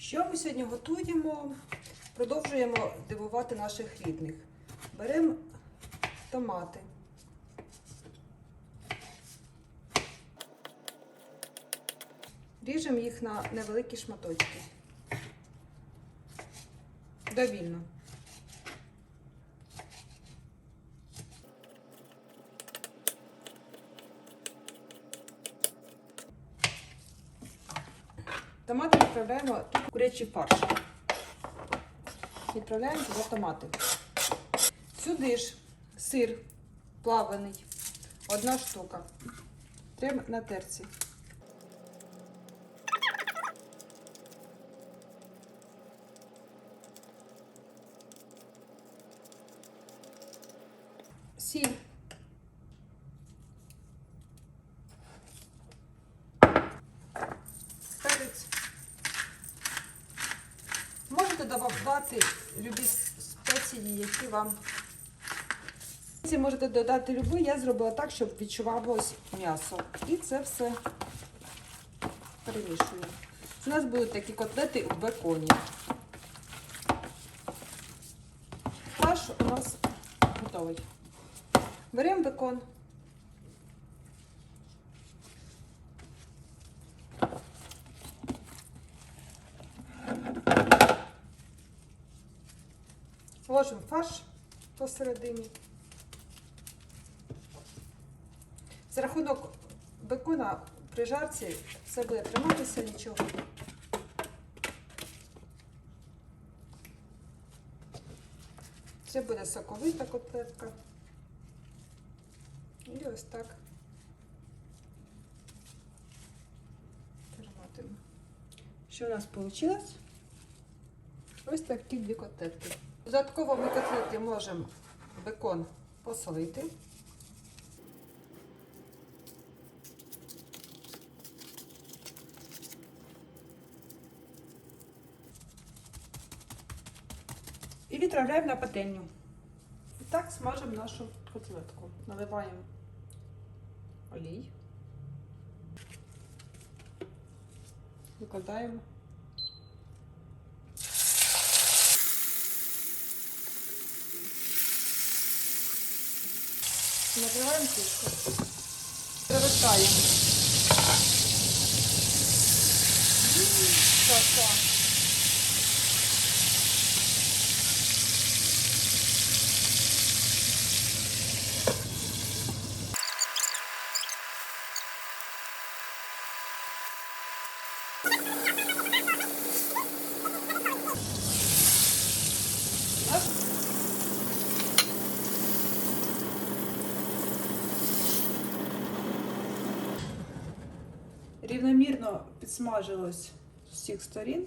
Що ми сьогодні готуємо? Продовжуємо дивувати наших рідних. Беремо томати. Ріжемо їх на невеликі шматочки. Довільно. Томати відправляємо тут курячий фарш. Відправляємо туди томати. Сюди ж сир плаваний. Одна штука. Треба на терці. Сіль. Перець. Можете додати любі спеції, які вам. Ці можете додати любі. Я зробила так, щоб відчувалось м'ясо. І це все перемішую. У нас будуть такі котлети в беконі. Фарш у нас готовий. Беремо бекон. Ложимо фарш посередині. За рахунок бекона при жарці все буде триматися нічого. Це буде соковита котлетка. І ось так триматимемо. Що у нас вийшло? Ось такі дві котлетки. Додатково ми котлети можемо бекон посолити. І відправляємо на пательню. І так смажимо нашу котлетку. Наливаємо олій. Викладаємо. Накриваємо кишку. Перевертаємо. Рівномірно підсмажилось з всіх сторін.